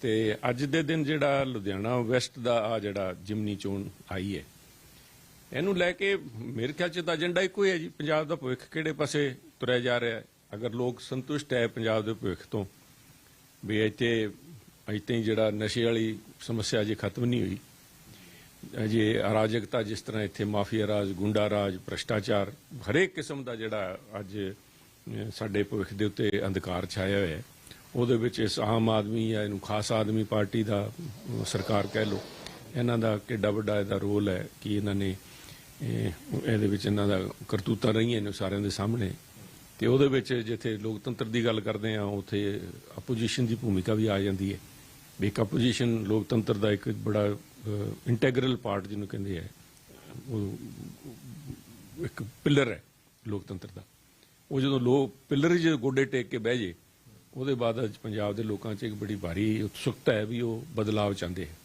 ਤੇ ਅੱਜ ਦੇ ਦਿਨ ਜਿਹੜਾ ਲੁਧਿਆਣਾ ਵੈਸਟ ਦਾ ਆ ਜਿਹੜਾ ਜਿਮਨੀ ਚੋਣ ਆਈ ਹੈ, ਇਹਨੂੰ ਲੈ ਕੇ ਮੇਰੇ ਖਿਆਲ ਚ ਤਾਂ ਏਜੰਡਾ ਇੱਕੋ ਹੀ ਹੈ ਜੀ, ਪੰਜਾਬ ਦਾ ਭਵਿੱਖ ਕਿਹੜੇ ਪਾਸੇ ਤੁਰਿਆ ਜਾ ਰਿਹਾ ਹੈ? ਅਗਰ ਲੋਕ ਸੰਤੁਸ਼ਟ ਹੈ ਪੰਜਾਬ ਦੇ ਭਵਿੱਖ ਤੋਂ, ਵੀ ਇੱਥੇ ਇੱਥੇ ਹੀ ਜਿਹੜਾ ਨਸ਼ੇ ਵਾਲੀ ਸਮੱਸਿਆ ਜੇ ਖਤਮ ਨਹੀਂ ਹੋਈ, ਅਜੇ ਅਰਾਜਕਤਾ ਜਿਸ ਤਰ੍ਹਾਂ ਇੱਥੇ ਮਾਫੀਆ ਰਾਜ, ਗੁੰਡਾ ਰਾਜ, ਭ੍ਰਸ਼ਟਾਚਾਰ, ਹਰੇਕ ਕਿਸਮ ਦਾ ਜਿਹੜਾ ਅੱਜ ਸਾਡੇ ਭਵਿੱਖ ਦੇ ਉੱਤੇ ਅੰਧਕਾਰ ਛਾਇਆ ਹੋਇਆ ਹੈ। ਉਹਦੇ ਵਿੱਚ ਇਸ ਆਮ ਆਦਮੀ ਜਾਂ ਇਹਨੂੰ ਖਾਸ ਆਦਮੀ ਪਾਰਟੀ ਦਾ ਸਰਕਾਰ ਕਹਿ ਲੋ ਇਹਨਾਂ ਦਾ ਕਿੱਡਾ ਵੱਡਾ ਇਹਦਾ ਰੋਲ ਹੈ ਕਿ ਇਹਨਾਂ ਨੇ ਇਹਦੇ ਵਿੱਚ ਇਹਨਾਂ ਦਾ ਕਰਤੂਤਾਂ ਰਹੀਆਂ ਨੇ ਸਾਰਿਆਂ ਦੇ ਸਾਹਮਣੇ। ਤੇ ਉਹਦੇ ਵਿੱਚ ਜਿੱਥੇ ਲੋਕਤੰਤਰ ਦੀ ਗੱਲ ਕਰਦੇ ਆ ਉੱਥੇ ਆਪੋਜੀਸ਼ਨ ਦੀ ਭੂਮਿਕਾ ਵੀ ਆ ਜਾਂਦੀ ਹੈ। ਵੀ ਇੱਕ ਆਪੋਜੀਸ਼ਨ ਲੋਕਤੰਤਰ ਦਾ ਇੱਕ ਬੜਾ ਇੰਟੈਗਰਲ ਪਾਰਟ ਜਿਹਨੂੰ ਕਹਿੰਦੇ ਆ, ਉਹ ਇੱਕ ਪਿਲਰ ਹੈ ਲੋਕਤੰਤਰ ਦਾ। ਉਹ ਜਦੋਂ ਲੋਕ ਪਿਲਰ ਹੀ ਜਦੋਂ ਗੋਡੇ ਟੇਕ ਕੇ ਬਹਿ ਜੇ ਉਹਦੇ ਬਾਅਦ ਅੱਜ ਪੰਜਾਬ ਦੇ ਲੋਕਾਂ 'ਚ ਇੱਕ ਬੜੀ ਭਾਰੀ ਉਤਸੁਕਤਾ ਹੈ ਵੀ ਉਹ ਬਦਲਾਅ ਚਾਹੁੰਦੇ ਹੈ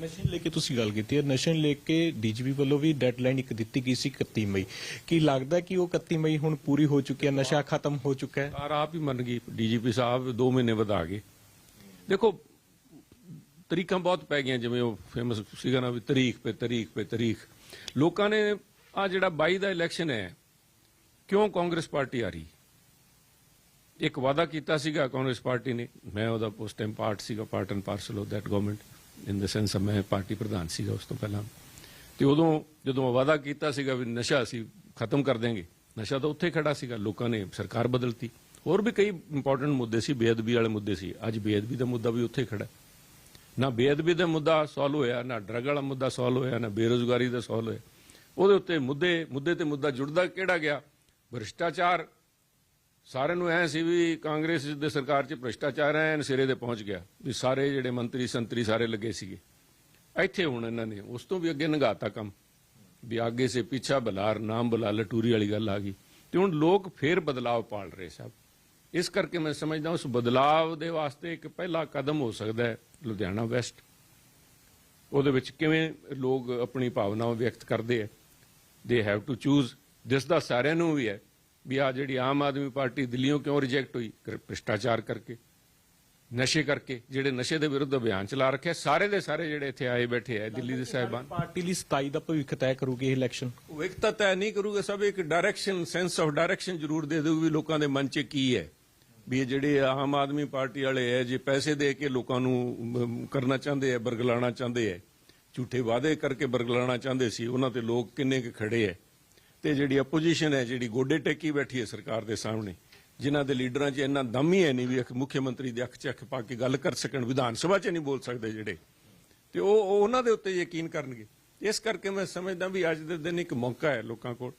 ਨਸ਼ੇ ਨੂੰ ਲੈ ਕੇ ਤੁਸੀਂ ਗੱਲ ਕੀਤੀ ਹੈ ਨਸ਼ੇ ਨੂੰ ਲੈ ਕੇ ਡੀਜੀਪੀ ਵੱਲੋਂ ਵੀ ਡੈਡਲਾਈਨ ਇੱਕ ਦਿੱਤੀ ਗਈ ਸੀ 31 ਮਈ। ਕੀ ਲੱਗਦਾ ਕਿ ਉਹ 31 ਮਈ ਹੁਣ ਪੂਰੀ ਹੋ ਚੁੱਕੀ ਹੈ ਨਸ਼ਾ ਖਤਮ ਹੋ ਚੁੱਕਾ ਹੈ? ਸਰਕਾਰ ਆਪ ਹੀ ਮੰਨ ਗਈ ਡੀਜੀਪੀ ਸਾਹਿਬ 2 ਮਹੀਨੇ ਵਧਾ ਗਏ। ਦੇਖੋ ਤਰੀਕਾਂ ਬਹੁਤ ਪੈ ਗਈਆਂ ਜਿਵੇਂ ਉਹ ਫੇਮਸ ਸੀਗਾ ਨਾ ਵੀ ਤਰੀਕ ਪੇ ਤਰੀਕ ਪੇ ਤਰੀਕ। ਲੋਕਾਂ ਨੇ ਆ ਜਿਹੜਾ 22 ਦਾ ਇਲੈਕਸ਼ਨ ਹੈ ਕਿਉਂ ਕਾਂਗਰਸ ਪਾਰਟੀ ਆ ਰਹੀ? ਇੱਕ ਵਾਅਦਾ ਕੀਤਾ ਸੀਗਾ ਕਾਂਗਰਸ ਪਾਰਟੀ ਨੇ। ਮੈਂ ਉਹਦਾ ਉਸ ਟਾਈਮ ਪਾਰਟ ਸੀਗਾ part and parcel of that government in the sense ਮੈਂ ਪਾਰਟੀ ਪ੍ਰਧਾਨ ਸੀਗਾ ਉਸ ਤੋਂ ਪਹਿਲਾਂ। ਤੇ ਉਦੋਂ ਜਦੋਂ ਵਾਅਦਾ ਕੀਤਾ ਸੀਗਾ ਵੀ ਨਸ਼ਾ ਅਸੀਂ ਖਤਮ ਕਰ ਦੇਂਗੇ ਨਸ਼ਾ ਤਾਂ ਉੱਥੇ ਖੜਾ ਸੀਗਾ, ਲੋਕਾਂ ਨੇ ਸਰਕਾਰ ਬਦਲਤੀ। ਹੋਰ ਵੀ ਕਈ ਇੰਪੋਰਟੈਂਟ ਮੁੱਦੇ ਸੀ, ਬੇਅਦਬੀ ਵਾਲੇ ਮੁੱਦੇ ਸੀ। ਅੱਜ ਬੇਅਦਬੀ ਦਾ ਮੁੱਦਾ ਵੀ ਉੱਥੇ ਖੜਾ। ਨਾ ਬੇਅਦਬੀ ਦਾ ਮੁੱਦਾ ਸੋਲਵ ਹੋਇਆ, ਨਾ ਡਰਗ ਵਾਲਾ ਮੁੱਦਾ ਸੋਲਵ ਹੋਇਆ, ਨਾ ਬੇਰੋਜ਼ਗਾਰੀ ਦਾ ਸੋਲਵ ਹੋਇਆ। ਉਹਦੇ ਉੱਤੇ ਮੁੱਦੇ ਮੁੱਦੇ ਤੇ ਮੁੱਦਾ ਜੁੜਦਾ ਕਿਹੜਾ ਗਿਆ? ਭ੍ਰਿਸ਼ਟਾਚਾਰ ਸਾਰਿਆਂ ਨੂੰ ਐ ਸੀ ਵੀ ਕਾਂਗਰਸ ਦੇ ਸਰਕਾਰ 'ਚ ਭ੍ਰਿਸ਼ਟਾਚਾਰ ਐਨ ਸਿਰੇ ਦੇ ਪਹੁੰਚ ਗਿਆ ਵੀ ਸਾਰੇ ਜਿਹੜੇ ਮੰਤਰੀ ਸੰਤਰੀ ਸਾਰੇ ਲੱਗੇ ਸੀਗੇ। ਇੱਥੇ ਹੁਣ ਇਹਨਾਂ ਨੇ ਉਸ ਤੋਂ ਵੀ ਅੱਗੇ ਨਗਾਤਾ ਕੰਮ ਵੀ ਅੱਗੇ ਸੇ ਪਿੱਛਾ ਬਲਾਰ, ਨਾਮ ਬੁਲਾ, ਲਟੂਰੀ ਵਾਲੀ ਗੱਲ ਆ ਗਈ। ਤੇ ਹੁਣ ਲੋਕ ਫੇਰ ਬਦਲਾਅ ਪਾਲ ਰਹੇ ਸਭ ਇਸ ਕਰਕੇ ਮੈਂ ਸਮਝਦਾ ਉਸ ਬਦਲਾਅ ਦੇ ਵਾਸਤੇ ਇੱਕ ਪਹਿਲਾ ਕਦਮ ਹੋ ਸਕਦਾ ਹੈ, ਲੁਧਿਆਣਾ ਵੈਸਟ। ਉਹਦੇ ਵਿੱਚ ਕਿਵੇਂ ਲੋਕ ਆਪਣੀ ਭਾਵਨਾਵਾਂ ਵਿਅਕਤ ਕਰਦੇ ਆ। ਦੇ ਹੈਵ ਟੂ ਚੂਜ਼ ਜਿਸ ਦਾ ਸਾਰਿਆਂ ਨੂੰ ਵੀ ਹੈ ਵੀ ਆ ਜਿਹੜੀ ਆਮ ਆਦਮੀ ਪਾਰਟੀ ਦਿੱਲੀੋਂ ਕਿਉਂ ਰਿਜੈਕਟ ਹੋਈ? ਭ੍ਰਿਸ਼ਟਾਚਾਰ ਕਰਕੇ ਨਸ਼ੇ ਕਰਕੇ ਜਿਹੜੇ ਨਸ਼ੇ ਦੇ ਵਿਰੁੱਧ ਅਭਿਆਨ ਚਲਾ ਰੱਖਿਆ ਸਾਰੇ ਦੇ ਸਾਰੇ ਜਿਹੜੇ ਇੱਥੇ ਆਏ ਬੈਠੇ ਆ ਦਿੱਲੀ ਦੇ ਸਾਹਿਬਾਨ। ਪਾਰਟੀ ਲਈ 27 ਦਾ ਭਵਿੱਖ ਤੈਅ ਕਰੂਗੀ ਇਹ ਇਲੈਕਸ਼ਨ ਵਿਕਤਾ ਤੈਅ ਨਹੀਂ ਕਰੂਗਾ ਸਭ ਇੱਕ ਡਾਇਰੈਕਸ਼ਨ ਸੈਂਸ ਆਫ ਡਾਇਰੈਕਸ਼ਨ ਜ਼ਰੂਰ ਦੇ ਦੇਊ ਵੀ ਲੋਕਾਂ ਦੇ ਮਨ 'ਚ ਕੀ ਹੈ। ਵੀ ਇਹ ਜਿਹੜੇ ਆਮ ਆਦਮੀ ਪਾਰਟੀ ਵਾਲੇ ਹੈ ਜੇ ਪੈਸੇ ਦੇ ਕੇ ਲੋਕਾਂ ਨੂੰ ਕਰਨਾ ਚਾਹੁੰਦੇ ਆ ਬਰਗਲਾਣਾ ਚਾਹੁੰਦੇ ਆ ਝੂਠੇ ਵਾਅਦੇ ਕਰਕੇ ਬਰਗਲਾਣਾ ਚਾਹੁੰਦੇ ਸੀ ਉਹਨਾਂ ਤੇ ਲੋਕ ਕਿੰਨੇ ਕੁ ਖੜੇ ਹੈ ਤੇ ਜਿਹੜੀ ਆਪੋਜੀਸ਼ਨ ਹੈ ਜਿਹੜੀ ਗੋਡੇ ਟੇਕੀ ਬੈਠੀ ਹੈ ਸਰਕਾਰ ਦੇ ਸਾਹਮਣੇ ਜਿਨ੍ਹਾਂ ਦੇ ਲੀਡਰਾਂ 'ਚ ਇੰਨਾ ਦਮ ਹੀ ਹੈ ਨਹੀਂ ਵੀ ਇੱਕ ਮੁੱਖ ਮੰਤਰੀ ਦੇ ਅੱਖ 'ਚ ਅੱਖ ਪਾ ਕੇ ਗੱਲ ਕਰ ਸਕਣ ਵਿਧਾਨ ਸਭਾ 'ਚ ਨਹੀਂ ਬੋਲ ਸਕਦੇ ਜਿਹੜੇ। ਤੇ ਉਹ ਉਹ ਉਹਨਾਂ ਦੇ ਉੱਤੇ ਯਕੀਨ ਕਰਨਗੇ। ਇਸ ਕਰਕੇ ਮੈਂ ਸਮਝਦਾ ਵੀ ਅੱਜ ਦੇ ਦਿਨ ਇੱਕ ਮੌਕਾ ਹੈ ਲੋਕਾਂ ਕੋਲ।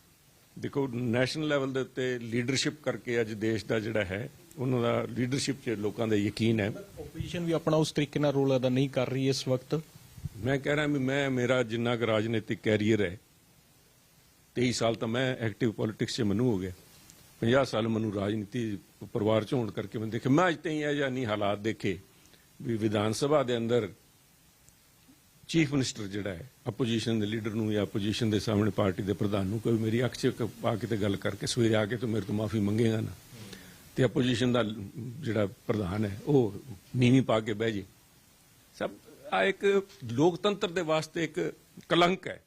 ਦੇਖੋ ਨੈਸ਼ਨਲ ਲੈਵਲ ਦੇ ਉੱਤੇ ਲੀਡਰਸ਼ਿਪ ਕਰਕੇ ਅੱਜ ਦੇਸ਼ ਦਾ ਜਿਹੜਾ ਹੈ ਉਹਨਾਂ ਦਾ ਲੀਡਰਸ਼ਿਪ 'ਚ ਲੋਕਾਂ ਦਾ ਯਕੀਨ ਹੈ। ਓਪੋਜੀਸ਼ਨ ਵੀ ਆਪਣਾ ਉਸ ਤਰੀਕੇ ਨਾਲ ਰੋਲ ਅਦਾ ਨਹੀਂ ਕਰ ਰਹੀ ਇਸ ਵਕਤ। ਮੈਂ ਕਹਿ ਰਿਹਾ ਵੀ ਮੈਂ ਮੇਰਾ ਜਿੰਨਾ ਕੁ ਰਾਜਨੀਤਿਕ ਕੈਰੀਅਰ ਹੈ 23 ਸਾਲ ਤਾਂ ਮੈਂ ਐਕਟਿਵ ਪੋਲਿਟਿਕਸ 'ਚ ਮੈਨੂੰ ਹੋ ਗਿਆ। 50 ਸਾਲ ਮੈਨੂੰ ਰਾਜਨੀਤੀ ਪਰਿਵਾਰ 'ਚ ਹੋਣ ਕਰਕੇ ਮੈਂ ਦੇਖਿਆ। ਮੈਂ ਅੱਜ ਤਾਈਂ ਇਹ ਜਾਂ ਹਾਲਾਤ ਦੇਖੇ ਵੀ ਵਿਧਾਨ ਸਭਾ ਦੇ ਅੰਦਰ ਚੀਫ ਮਿਨਿਸਟਰ ਜਿਹੜਾ ਹੈ ਆਪੋਜੀਸ਼ਨ ਦੇ ਲੀਡਰ ਨੂੰ ਜਾਂ ਆਪੋਜੀਸ਼ਨ ਦੇ ਸਾਹਮਣੇ ਪਾਰਟੀ ਦੇ ਪ੍ਰਧਾਨ ਨੂੰ ਕੋਈ ਮੇਰੀ ਅੱਖ 'ਚ ਪਾ ਕੇ ਤੇ ਗੱਲ ਕਰਕੇ ਸਵੇਰੇ ਆ ਕੇ ਤੂੰ ਮੇਰੇ ਤੋਂ ਮਾਫੀ ਮੰਗੇਗਾ ਨਾ। ਤੇ ਆਪੋਜੀਸ਼ਨ ਦਾ ਜਿਹੜਾ ਪ੍ਰਧਾਨ ਹੈ, ਉਹ ਨੀਵੀਂ ਪਾ ਕੇ ਬਹਿ ਜੇ। ਸਭ ਆ ਇੱਕ ਲੋਕਤੰਤਰ ਦੇ ਵਾਸਤੇ ਇੱਕ ਕਲੰਕ ਹੈ।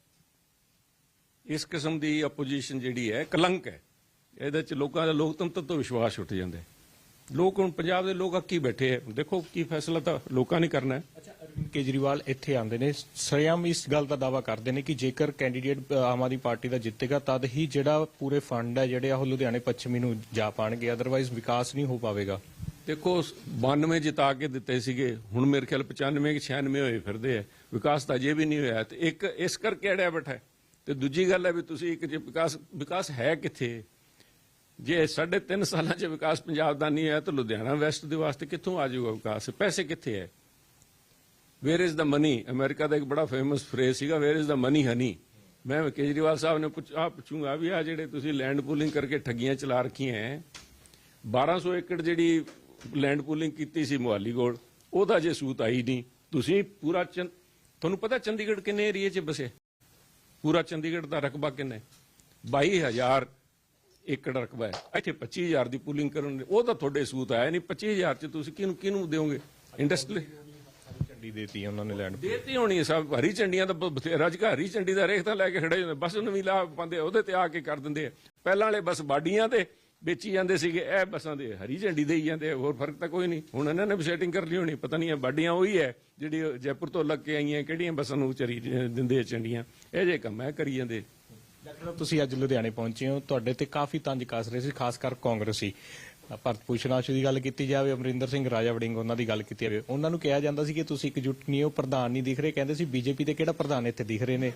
ਇਸ ਕਿਸਮ ਦੀ ਆਪੋਜੀਸ਼ਨ ਜਿਹੜੀ ਹੈ ਕਲੰਕ ਹੈ। ਇਹਦੇ ਚ ਲੋਕਾਂ ਦਾ ਲੋਕਤੰਤਰ ਤੋਂ ਵਿਸ਼ਵਾਸ ਉੱਠ ਜਾਂਦਾ। ਹੈ ਲੋਕ ਹੁਣ ਪੰਜਾਬ ਦੇ ਲੋਕ ਅੱਕੀ ਬੈਠੇ ਹੈ ਦੇਖੋ ਕੀ ਫੈਸਲਾ ਤਾਂ ਲੋਕਾਂ ਨੇ ਕਰਨਾ ਹੈ। ਅੱਛਾ ਅਰਵਿੰਦ ਕੇਜਰੀਵਾਲ ਇੱਥੇ ਆਉਂਦੇ ਨੇ। ਸਰਿਆਮ ਇਸ ਗੱਲ ਦਾ ਦਾਵਾ ਕਰਦੇ ਨੇ ਕਿ ਜੇਕਰ ਕੈਂਡੀਡੇਟ ਆਮ ਆਦਮੀ ਪਾਰਟੀ ਦਾ ਜਿੱਤੇਗਾ ਤਦ ਹੀ ਜਿਹੜਾ ਪੂਰੇ ਫੰਡ ਹੈ ਜਿਹੜੇ ਉਹ ਲੁਧਿਆਣੇ ਪੱਛਮੀ ਨੂੰ ਜਾ ਪਾਣਗੇ। ਅਦਰਵਾਈਜ਼ ਵਿਕਾਸ ਨਹੀਂ ਹੋ ਪਾਵੇਗਾ। ਦੇਖੋ 92 ਜਿਤਾ ਕੇ ਦਿੱਤੇ ਸੀਗੇ। ਹੁਣ ਮੇਰੇ ਖਿਆਲ 95 ਕਿ 96 ਹੋਏ ਫਿਰਦੇ ਆ। ਵਿਕਾਸ ਤਾਂ ਅਜੇ ਵੀ ਨਹੀਂ ਹੋਇਆ। ਤੇ ਇੱਕ ਇਸ ਕਰਕੇ ਅੜਿਆ ਬੈਠਾ। ਤੇ ਦੂਜੀ ਗੱਲ ਹੈ ਵੀ ਤੁਸੀਂ ਇੱਕ ਜੇ ਵਿਕਾਸ ਵਿਕਾਸ ਹੈ ਕਿੱਥੇ? ਜੇ ਸਾਢੇ ਤਿੰਨ ਸਾਲਾਂ 'ਚ ਵਿਕਾਸ ਪੰਜਾਬ ਦਾ ਨਹੀਂ ਹੋਇਆ ਤਾਂ ਲੁਧਿਆਣਾ ਵੈਸਟ ਦੇ ਵਾਸਤੇ ਕਿੱਥੋਂ ਆ ਜਾਊਗਾ ਵਿਕਾਸ? ਪੈਸੇ ਕਿੱਥੇ ਹੈ? Where is the money America ਦਾ ਇੱਕ ਬੜਾ ਫੇਮਸ ਫਰੇਜ਼ ਸੀਗਾ where is the money honey ਮੈਂ ਕੇਜਰੀਵਾਲ ਸਾਹਿਬ ਨੇ ਪੁੱਛ ਆ ਪੁੱਛੂੰਗਾ ਵੀ ਆ ਜਿਹੜੇ ਤੁਸੀਂ ਲੈਂਡ ਪੂਲਿੰਗ ਕਰਕੇ ਠੱਗੀਆਂ ਚਲਾ ਰੱਖੀਆਂ ਹੈ 1200 ਏਕੜ ਜਿਹੜੀ ਲੈਂਡ ਪੂਲਿੰਗ ਕੀਤੀ ਸੀ ਮੁਹਾਲੀ ਕੋਲ, ਉਹਦਾ ਜੇ ਸੂਤ ਆਈ ਨਹੀਂ, ਤੁਸੀਂ ਪੂਰਾ ਚੰ- ਤੁਹਾਨੂੰ ਪਤਾ ਚੰਡੀਗੜ੍ਹ ਕਿੰਨੇ ਏਰੀਏ 'ਚ ਬਸੇ ਪੂਰਾ ਚੰਡੀਗੜ੍ਹ ਦਾ ਰਕਬਾ ਕਿੰਨਾ ਹੈ? 22000 ਏਕੜ ਰਕਬਾ ਹੈ। ਇੱਥੇ 25000 ਦੀ ਪੂਲਿੰਗ ਕਰਨ ਦੇ ਉਹ ਤਾਂ ਤੁਹਾਡੇ ਸੂਤ ਆਇਆ ਨਹੀਂ। 25000 'ਚ ਤੁਸੀਂ ਕਿਹਨੂੰ ਕਿਹਨੂੰ ਦਿਓਗੇ? ਇੰਡਸਟਰੀ ਝੰਡੀ ਦੇਤੀ ਉਹਨਾਂ ਨੇ ਲੈਂਡ ਦੇਤੀ ਹੋਣੀ ਹੈ ਸਭ। ਹਰੀ ਤਾਂ ਬ- ਬਥੇਰਾ। ਜਗ੍ਹਾ ਹਰੀ ਝੰਡੀ ਦਾ ਰੇਖ ਤਾਂ ਲੈ ਕੇ ਖੜੇ ਹੁੰਦੇ ਬਸ ਨੂੰ ਵੀ ਲਾ ਪਾਉਂਦੇ ਉਹਦੇ ਤੇ ਆ ਕੇ ਕਰ ਦਿੰਦੇ ਪਹਿਲਾਂ ਵਾਲੇ ਬਸ ਬਾਡੀਆਂ ਤੇ ਵੇਚੀ ਜਾਂਦੇ ਸੀਗੇ ਇਹ ਬੱਸਾਂ ਦੇ ਹਰੀ ਝੰਡੀ ਦੇ ਹੀ ਜਾਂਦੇ ਹੋਰ ਫ਼ਰਕ ਤਾਂ ਕੋਈ ਨਹੀਂ। ਹੁਣ ਇਹਨਾਂ ਨੇ ਵੀ ਸੈਟਿੰਗ ਕਰ ਲਈ ਹੋਣੀ ਪਤਾ ਨਹੀਂ ਇਹ ਬਾਡੀਆਂ ਉਹੀ ਹੈ ਜਿਹੜੀ ਜੈਪੁਰ ਤੋਂ ਲੱਗ ਕੇ ਆਈਆਂ ਕਿਹੜੀਆਂ ਬੱਸਾਂ ਨੂੰ ਚਰੀ ਦਿੰਦੇ ਆ ਝੰਡੀਆਂ ਇਹ ਜੇ ਕੰਮ ਹੈ ਕਰੀ ਜਾਂਦੇ। ਡਾਕਟਰ ਤੁਸੀਂ ਅੱਜ ਲੁਧਿਆਣੇ ਪਹੁੰਚੇ ਹੋ ਤੁਹਾਡੇ ਤੇ ਕਾਫੀ ਤੰਜ ਕੱਸ ਰਹੇ ਸੀ ਖਾਸ ਕਰ ਕਾਂਗਰਸੀ। ਭਰਤ ਭੂਸ਼ਣ ਦੀ ਗੱਲ ਕੀਤੀ ਜਾਵੇ ਅਮਰਿੰਦਰ ਸਿੰਘ ਰਾਜਾ ਵੜਿੰਗ ਉਹਨਾਂ ਦੀ ਗੱਲ ਕੀਤੀ ਜਾਵੇ ਉਹਨਾਂ ਨੂੰ ਕਿਹਾ ਜਾਂਦਾ ਸੀ ਕਿ ਤੁਸੀਂ ਇਕਜੁੱਟ ਨਹੀਂ ਹੋ ਪ੍ਰਧਾਨ ਨਹੀਂ ਦਿਖ ਰਹੇ ਕਹਿੰਦੇ ਸੀ ਬੀਜੇਪੀ ਦੇ ਕਿਹੜਾ ਪ੍ਰਧਾਨ ਇੱਥੇ ਦਿਖ ਰਹੇ ਨੇ?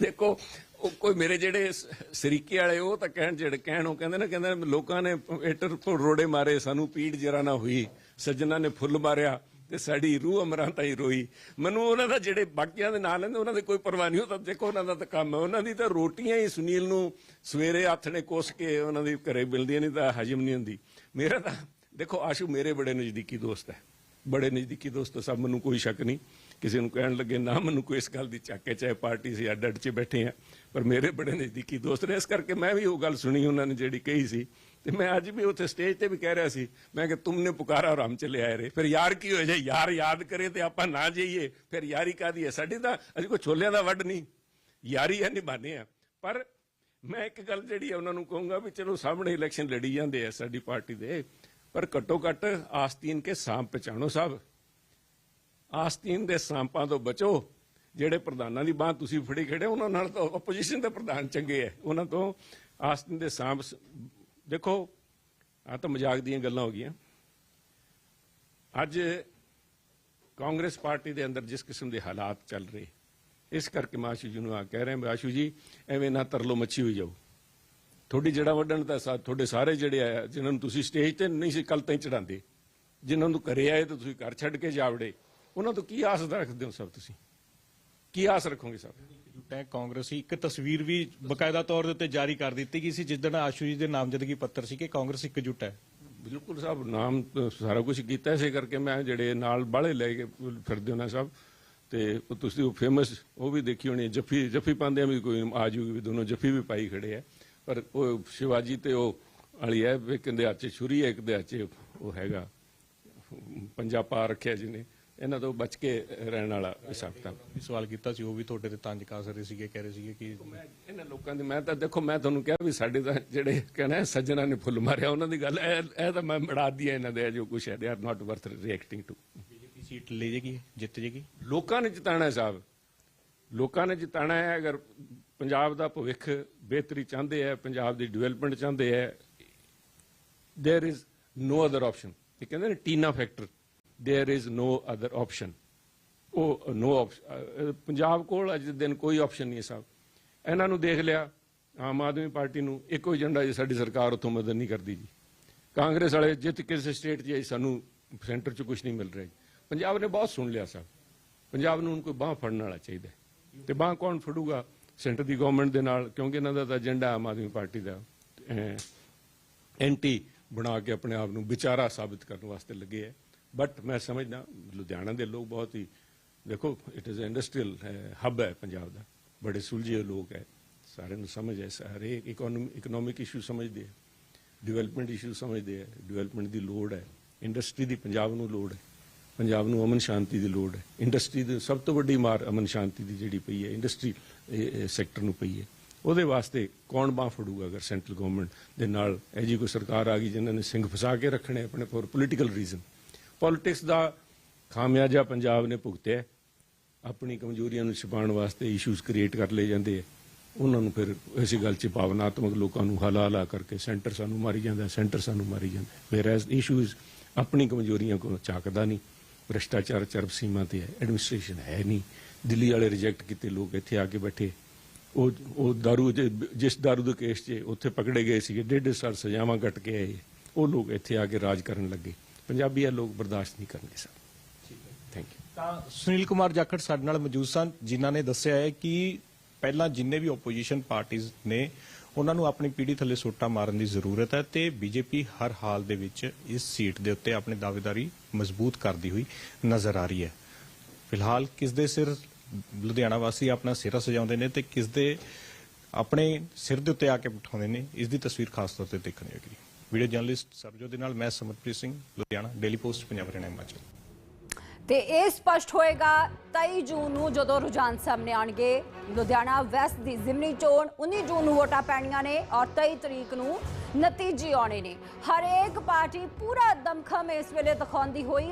ਦੇਖੋ ਕੋਈ ਮੇਰੇ ਜਿਹੜੇ ਸਰੀਕੇ ਵਾਲੇ, ਉਹ ਤਾਂ ਕਹਿਣ ਜਿਹੜੇ ਕਹਿਣ ਉਹ ਕਹਿੰਦੇ ਨੇ ਕਹਿੰਦੇ ਨੇ ਲੋਕਾਂ ਨੇ ਏਟਰ ਰੋੜੇ ਮਾਰੇ, ਸਾਨੂੰ ਪੀੜ ਜਰਾ ਨਾ ਹੋਈ। ਸੱਜਣਾ ਨੇ ਫੁੱਲ ਮਾਰਿਆ ਤੇ ਸਾਡੀ ਰੂਹ ਅਮਰਾਂ ਤਾਈ ਰੋਈ। ਮੈਨੂੰ ਉਹਨਾਂ ਦਾ ਜਿਹੜੇ ਬਾਕੀਆਂ ਦੇ ਨਾਂ ਲੈਂਦੇ, ਉਹਨਾਂ ਦੇ ਕੋਈ ਪਰਵਾਹ ਨਹੀਂ, ਉਹ ਤਾਂ ਦੇਖੋ ਉਹਨਾਂ ਦਾ ਤਾਂ ਕੰਮ ਹੈ। ਉਹਨਾਂ ਦੀ ਤਾਂ ਰੋਟੀਆਂ ਹੀ ਸੁਨੀਲ ਨੂੰ ਸਵੇਰੇ ਹੱਥ ਕੋਸ ਕੇ ਉਹਨਾਂ ਦੀ ਘਰੇ ਮਿਲਦੀਆਂ ਨਹੀਂ ਤਾਂ ਹਜਮ ਨਹੀਂ ਹੁੰਦੀ। ਮੇਰਾ ਤਾਂ, ਦੇਖੋ ਆਸ਼ੂ ਮੇਰੇ ਬੜੇ ਨਜ਼ਦੀਕੀ ਦੋਸਤ ਹੈ। ਬੜੇ ਨਜ਼ਦੀਕੀ ਦੋਸਤ, ਸਭ ਮੈਨੂੰ ਕੋਈ ਸ਼ੱਕ ਨਹੀਂ। ਕਿਸੇ ਨੂੰ ਕਹਿਣ ਲੱਗੇ, ਨਾ, ਮੈਨੂੰ ਕੋਈ ਇਸ ਗੱਲ ਦੀ ਚੱਕ ਚਾਹੇ ਪਾਰਟੀ ਸੀ ਅੱਡ ਅੱਡ 'ਚ ਬੈਠੇ ਆ, ਪਰ ਮੇਰੇ ਬੜੇ ਨਜ਼ਦੀਕੀ ਦੋਸਤ ਨੇ। ਇਸ ਕਰਕੇ ਮੈਂ ਵੀ ਉਹ ਗੱਲ ਸੁਣੀ, ਉਹਨਾਂ ਨੇ ਜਿਹੜੀ ਕਹੀ ਸੀ। ਤੇ ਮੈਂ ਅੱਜ ਵੀ ਉੱਥੇ ਸਟੇਜ ਤੇ ਵੀ ਕਹਿ ਰਿਹਾ ਸੀ, ਮੈਂ ਕਿ ਤੁਮਨੇ ਪੁਕਾਰਾ ਔਰ ਹਮ ਚਲੇ ਆਏ ਰੇ। ਫਿਰ ਯਾਰ ਕੀ ਹੋ ਜਾਏ ਯਾਰ ਯਾਦ ਕਰੇ ਤੇ ਆਪਾਂ ਨਾ ਜਾਈਏ, ਫਿਰ ਯਾਰੀ ਕਾਦੀ ਹੈ? ਸਾਡੀ ਤਾਂ ਅਸੀਂ ਕੋਈ ਛੋਲਿਆਂ ਦਾ ਵੱਡ ਨਹੀਂ। ਯਾਰੀ ਹੈ ਨਿਭਾਣੇ ਆ। ਪਰ ਮੈਂ ਇੱਕ ਗੱਲ ਜਿਹੜੀ ਆ ਉਹਨਾਂ ਨੂੰ ਕਹੂੰਗਾ ਵੀ ਚਲੋ, ਸਾਹਮਣੇ ਇਲੈਕਸ਼ਨ ਲੜੀ ਜਾਂਦੇ ਆ ਸਾਡੀ ਪਾਰਟੀ ਦੇ, ਪਰ ਘੱਟੋ ਘੱਟ ਆਸਤੀਨ ਕੇ ਸਾਂਪ ਪਛਾਣੋ ਸਾਹਿਬ ਆਸਤੀਨ ਦੇ ਸਾਂਪਾਂ ਤੋਂ ਬਚੋ। ਜਿਹੜੇ ਪ੍ਰਧਾਨਾਂ ਦੀ ਬਾਹ ਤੁਸੀਂ ਫੜੀ ਖੜੇ ਉਹਨਾਂ ਨਾਲ ਤਾਂ ਆਪੋਜੀਸ਼ਨ ਦੇ ਪ੍ਰਧਾਨ ਚੰਗੇ ਐ। ਉਹਨਾਂ ਤੋਂ ਆਸਤੀਨ ਦੇ ਸਾਂਪ ਦੇਖੋ ਆ ਤਾਂ ਮਜ਼ਾਕ ਦੀਆਂ ਗੱਲਾਂ ਹੋ ਗਈਆਂ। ਅੱਜ ਕਾਂਗਰਸ ਪਾਰਟੀ ਦੇ ਅੰਦਰ ਜਿਸ ਕਿਸਮ ਦੇ ਹਾਲਾਤ ਚੱਲ ਰਹੇ, ਇਸ ਕਰਕੇ ਮਾਸ਼ੂ ਜੀ ਨੂੰ ਆ ਕਹਿ ਰਹੇ। ਵੀ ਆਸ਼ੂ ਜੀ, ਐਵੇਂ ਨਾ ਤਰਲੋ ਮੱਛੀ ਹੋਈ ਜਾਓ। ਤੁਹਾਡੀ ਜੜਾ ਵੱਢਣ ਤਾਂ ਸਾਥ ਤੁਹਾਡੇ ਸਾਰੇ ਜਿਹੜੇ ਆ, ਜਿਨ੍ਹਾਂ ਨੂੰ ਤੁਸੀਂ ਸਟੇਜ ਤੇ ਨਹੀਂ ਸੀ ਕੱਲ ਤਾਈਂ ਚੜਾਉਂਦੇ ਜਿਨ੍ਹਾਂ ਨੂੰ ਘਰੇ ਆਏ ਤਾਂ ਤੁਸੀਂ ਘਰ ਛੱਡ ਕੇ ਜਾਵੜੇ। ਉਹਨਾਂ ਤੋਂ ਕੀ ਆਸ ਰੱਖਦੇ ਹੋ ਸਭ ਤੁਸੀਂ? ਕੀ ਆਸ ਰੱਖੋਗੇ ਸਭ ਹੈ ਕਾਂਗਰਸੀ। ਇੱਕ ਤਸਵੀਰ ਵੀ ਬਕਾਇਦਾ ਤੌਰ ਦੇ ਉੱਤੇ ਜਾਰੀ ਕਰ ਦਿੱਤੀ ਗਈ ਸੀ ਜਿਸ ਦਿਨ ਆਸ਼ੂ ਜੀ ਦੇ ਨਾਮਜ਼ਦਗੀ ਪੱਤਰ ਸੀ ਕਿ ਕਾਂਗਰਸ ਇਕਜੁੱਟ ਹੈ। ਬਿਲਕੁਲ ਸਾਹਿਬ ਨਾਮ ਸਾਰਾ ਕੁਝ ਕੀਤਾ ਇਸੇ ਕਰਕੇ ਮੈਂ ਜਿਹੜੇ ਨਾਲ ਬਾਲੇ ਲੈ ਕੇ ਫਿਰਦੇ ਹੋ ਨਾ ਸਾਹਿਬ ਤੇ ਉਹ ਤੁਸੀਂ ਉਹ ਫੇਮਸ ਉਹ ਵੀ ਦੇਖੀ ਹੋਣੀ ਜੱਫੀ ਜੱਫੀ ਪਾਉਂਦੇ ਆ ਵੀ ਕੋਈ ਆ ਜੂਗੀ ਵੀ ਦੋਨੋਂ ਜੱਫੀ ਵੀ ਪਾਈ ਖੜੇ ਆ ਪਰ ਉਹ ਸ਼ਿਵਾਜੀ ਤੇ ਉਹ ਵਾਲੀ ਹੈ ਵੀ ਕਹਿੰਦੇ ਹੱਥ 'ਚ ਛੁਰੀ ਹੈ ਇੱਕ ਦੇ ਹੱਥ 'ਚ ਉਹ ਹੈਗਾ ਪੰਜਾਬ ਪਾ ਰੱਖਿਆ ਜਿਹਨੇ। ਇਹਨਾਂ ਤੋਂ ਬਚ ਕੇ ਰਹਿਣ ਵਾਲਾ ਹਿਸਾਬ ਕਿਤਾਬ ਵੀ ਸਵਾਲ ਕੀਤਾ ਸੀ ਉਹ ਵੀ ਤੁਹਾਡੇ ਤੇ ਤੰਜ ਕੱਸ ਰਹੇ ਸੀਗੇ ਕਹਿ ਰਹੇ ਸੀਗੇ ਕਿ ਇਹਨਾਂ ਲੋਕਾਂ ਦੀ ਮੈਂ ਤਾਂ ਦੇਖੋ ਮੈਂ ਤੁਹਾਨੂੰ ਕਿਹਾ ਵੀ ਸਾਡੇ ਤਾਂ ਜਿਹੜੇ ਕਹਿਣਾ ਸੱਜਣਾ ਨੇ ਫੁੱਲ ਮਾਰਿਆ ਉਹਨਾਂ ਦੀ ਗੱਲ ਇਹ ਇਹ ਤਾਂ ਮੈਂ ਮੜਾ ਦਿਆ ਇਹਨਾਂ ਦੇ ਜੋ ਕੁਛ ਹੈ they are not worth reacting to BJP seat ਲੈ ਜੇਗੀ ਜਿੱਤ ਜੇਗੀ ਲੋਕਾਂ ਨੇ ਜਿਤਾਣਾ ਹੈ ਸਾਹਿਬ ਲੋਕਾਂ ਨੇ ਜਿਤਾਣਾ ਹੈ ਅਗਰ ਪੰਜਾਬ ਦਾ ਭਵਿੱਖ ਬਿਹਤਰੀ ਚਾਹੁੰਦੇ ਹੈ ਪੰਜਾਬ ਦੀ ਡਿਵੈਲਪਮੈਂਟ ਚਾਹੁੰਦੇ ਹੈ there is no other option ਇਹ ਕਹਿੰਦੇ ਨੇ TINA factor There is no other option ਉਹ ਨੋ ਪੰਜਾਬ ਕੋਲ ਅੱਜ ਦੇ ਦਿਨ ਕੋਈ ਆਪਸ਼ਨ ਨਹੀਂ ਹੈ ਸਾਹਿਬ ਇਹਨਾਂ ਨੂੰ ਦੇਖ ਲਿਆ ਆਮ ਆਦਮੀ ਪਾਰਟੀ ਨੂੰ ਇੱਕੋ ਏਜੰਡਾ ਜੀ ਸਾਡੀ ਸਰਕਾਰ ਉੱਥੋਂ ਮਦਦ ਨਹੀਂ ਕਰਦੀ ਜੀ ਕਾਂਗਰਸ ਵਾਲੇ ਜਿੱਤ ਕਿਸੇ ਸਟੇਟ 'ਚ ਆਈ ਸਾਨੂੰ ਸੈਂਟਰ 'ਚ ਕੁਝ ਨਹੀਂ ਮਿਲ ਰਿਹਾ ਜੀ ਪੰਜਾਬ ਨੇ ਬਹੁਤ ਸੁਣ ਲਿਆ ਸਾਹਿਬ ਪੰਜਾਬ ਨੂੰ ਹੁਣ ਕੋਈ ਬਾਹ ਫੜਨ ਵਾਲਾ ਚਾਹੀਦਾ ਹੈ। ਤੇ ਬਾਹ ਕੌਣ ਫੜੂਗਾ ਸੈਂਟਰ ਦੀ ਗਵਰਨਮੈਂਟ ਦੇ ਨਾਲ ਕਿਉਂਕਿ ਇਹਨਾਂ ਦਾ ਤਾਂ ਏਜੰਡਾ ਆਮ ਆਦਮੀ ਪਾਰਟੀ ਦਾ ਐਂਟੀ ਬਣਾ ਕੇ ਆਪਣੇ ਆਪ ਨੂੰ ਵਿਚਾਰਾ ਸਾਬਿਤ ਕਰਨ ਵਾਸਤੇ ਲੱਗੇ ਹੈ ਬਟ ਮੈਂ ਸਮਝਦਾ ਲੁਧਿਆਣਾ ਦੇ ਲੋਕ ਬਹੁਤ ਹੀ ਦੇਖੋ ਇਟ ਇਜ਼ ਇੰਡਸਟਰੀਅਲ ਹੱਬ ਹੈ ਪੰਜਾਬ ਦਾ ਬੜੇ ਸੁਲਝੇ ਲੋਕ ਹੈ ਸਾਰਿਆਂ ਨੂੰ ਸਮਝ ਹੈ ਸਾਰੇ ਇਕਨੋਮਿਕ ਇਸ਼ੂ ਸਮਝਦੇ ਹੈ ਡਿਵੈਲਪਮੈਂਟ ਇਸ਼ੂ ਸਮਝਦੇ ਹੈ ਡਿਵੈਲਪਮੈਂਟ ਦੀ ਲੋੜ ਹੈ ਇੰਡਸਟਰੀ ਦੀ ਪੰਜਾਬ ਨੂੰ ਲੋੜ ਹੈ ਪੰਜਾਬ ਨੂੰ ਅਮਨ ਸ਼ਾਂਤੀ ਦੀ ਲੋੜ ਹੈ ਇੰਡਸਟਰੀ ਦੀ ਸਭ ਤੋਂ ਵੱਡੀ ਮਾਰ ਅਮਨ ਸ਼ਾਂਤੀ ਦੀ ਜਿਹੜੀ ਪਈ ਹੈ ਇੰਡਸਟਰੀ ਸੈਕਟਰ ਨੂੰ ਪਈ ਹੈ ਉਹਦੇ ਵਾਸਤੇ ਕੌਣ ਬਾਹ ਫੜੂਗਾ ਅਗਰ ਸੈਂਟਰਲ ਗਵਰਨਮੈਂਟ ਦੇ ਨਾਲ ਇਹ ਜੀ ਕੋਈ ਸਰਕਾਰ ਆ ਗਈ ਜਿਨ੍ਹਾਂ ਨੇ ਸਿੰਘ ਫਸਾ ਕੇ ਰੱਖਣੇ ਆਪਣੇ ਫੋਰ ਪੋਲੀਟੀਕਲ ਰੀਜ਼ਨ ਪੋਲਿਟਿਕਸ ਦਾ ਖਾਮਿਆਜਾ ਪੰਜਾਬ ਨੇ ਭੁਗਤਿਆ ਆਪਣੀ ਕਮਜ਼ੋਰੀਆਂ ਨੂੰ ਛੁਪਾਉਣ ਵਾਸਤੇ ਇਸ਼ੂਜ਼ ਕ੍ਰੀਏਟ ਕਰ ਲਏ ਜਾਂਦੇ ਆ। ਉਹਨਾਂ ਨੂੰ ਫਿਰ ਇਸੇ ਗੱਲ 'ਚ ਭਾਵਨਾਤਮਕ ਲੋਕਾਂ ਨੂੰ ਹਲਾ ਹਲਾ ਕਰਕੇ ਸੈਂਟਰ ਸਾਨੂੰ ਮਾਰੀ ਜਾਂਦਾ ਸੈਂਟਰ ਸਾਨੂੰ ਮਾਰੀ ਜਾਂਦਾ ਫਿਰ ਐਸ ਇਸ਼ੂਜ਼ ਆਪਣੀ ਕਮਜ਼ੋਰੀਆਂ ਕੋਲ ਚਾਕਦਾ ਨਹੀਂ। ਭ੍ਰਿਸ਼ਟਾਚਾਰ ਚਰਬ ਸੀਮਾ ਤੇ ਹੈ ਐਡਮਿਨਿਸਟ੍ਰੇਸ਼ਨ ਹੈ ਨਹੀਂ। ਦਿੱਲੀ ਵਾਲੇ ਰਿਜੈਕਟ ਕੀਤੇ ਲੋਕ ਇੱਥੇ ਆ ਕੇ ਬੈਠੇ। ਉਹ ਉਹ ਦਾਰੂ ਜੇ- ਜਿਸ ਦਾਰੂ ਦੇ ਕੇਸ 'ਚ ਉੱਥੇ ਪਕੜੇ ਗਏ ਸੀਗੇ, ਡੇਢ ਡੇਢ ਸਾਲ ਸਜ਼ਾਵਾਂ ਕੱਟ ਕੇ ਆਏ। ਉਹ ਲੋਕ ਇੱਥੇ ਆ ਕੇ ਰਾਜ ਕਰਨ ਲੱਗੇ। ਪੰਜਾਬੀ ਇਹ ਲੋਕ ਬਰਦਾਸ਼ਤ ਨਹੀਂ ਕਰਨਗੇ ਸਰ। ਥੈਂਕ ਯੂ ਤਾਂ ਸੁਨੀਲ ਕੁਮਾਰ ਜਾਖੜ ਸਾਡੇ ਨਾਲ ਮੌਜੂਦ ਸਨ ਜਿਨ੍ਹਾਂ ਨੇ ਦੱਸਿਆ ਹੈ ਕਿ ਪਹਿਲਾਂ ਜਿੰਨੇ ਵੀ ਆਪੋਜੀਸ਼ਨ ਪਾਰਟੀਆਂ ਨੇ ਉਹਨਾਂ ਨੂੰ ਆਪਣੀ ਪੀੜੀ ਥੱਲੇ ਸੋਟਾ ਮਾਰਨ ਦੀ ਜ਼ਰੂਰਤ ਹੈ ਤੇ ਬੀਜੇਪੀ ਹਰ ਹਾਲ ਦੇ ਵਿੱਚ ਇਸ ਸੀਟ ਦੇ ਉੱਤੇ ਆਪਣੀ ਦਾਅਵੇਦਾਰੀ ਮਜ਼ਬੂਤ ਕਰਦੀ ਹੋਈ ਨਜ਼ਰ ਆ ਰਹੀ ਹੈ। ਫਿਲਹਾਲ ਕਿਸ ਦੇ ਸਿਰ ਲੁਧਿਆਣਾ ਵਾਸੀ ਆਪਣਾ ਸਿਰਾ ਸਜਾਉਂਦੇ ਨੇ ਤੇ ਕਿਸ ਦੇ ਆਪਣੇ ਸਿਰ ਦੇ ਉੱਤੇ ਆ ਕੇ ਬਿਠਾਉਂਦੇ ਨੇ ਇਸ ਦੀ ਤਸਵੀਰ ਖਾਸ ਤੌਰ ਤੇ ਦੇਖਣੀ ਹੋਏਗੀ ਵੀਡੀਓ ਜਰਨਲਿਸਟ ਸਰਜੋ ਦੇ ਨਾਲ ਮੈਂ ਸਮਰਪ੍ਰੀਤ ਸਿੰਘ, ਲੁਧਿਆਣਾ ਡੇਲੀ ਪੋਸਟ ਪੰਜਾਬ ਹਰਿਆਣਾ, ਹਿਮਾਚਲ। ਤੇ ਇਹ ਸਪਸ਼ਟ ਹੋਏਗਾ 23 ਜੂਨ ਨੂੰ ਜਦੋਂ ਰੁਝਾਨ ਸਾਹਮਣੇ ਆਣਗੇ ਲੁਧਿਆਣਾ ਵੈਸਟ ਦੀ ਜ਼ਿਮਨੀ ਚੋਣ 19 ਜੂਨ ਨੂੰ ਵੋਟਾਂ ਪੈਣੀਆਂ ਨੇ ਔਰ 23 ਤਰੀਕ ਨੂੰ ਨਤੀਜੇ ਆਉਣੇ ਨੇ। ਹਰੇਕ ਪਾਰਟੀ ਪੂਰਾ ਦਮਖਮ ਇਸ ਵੇਲੇ ਦਿਖਾਉਂਦੀ ਹੋਈ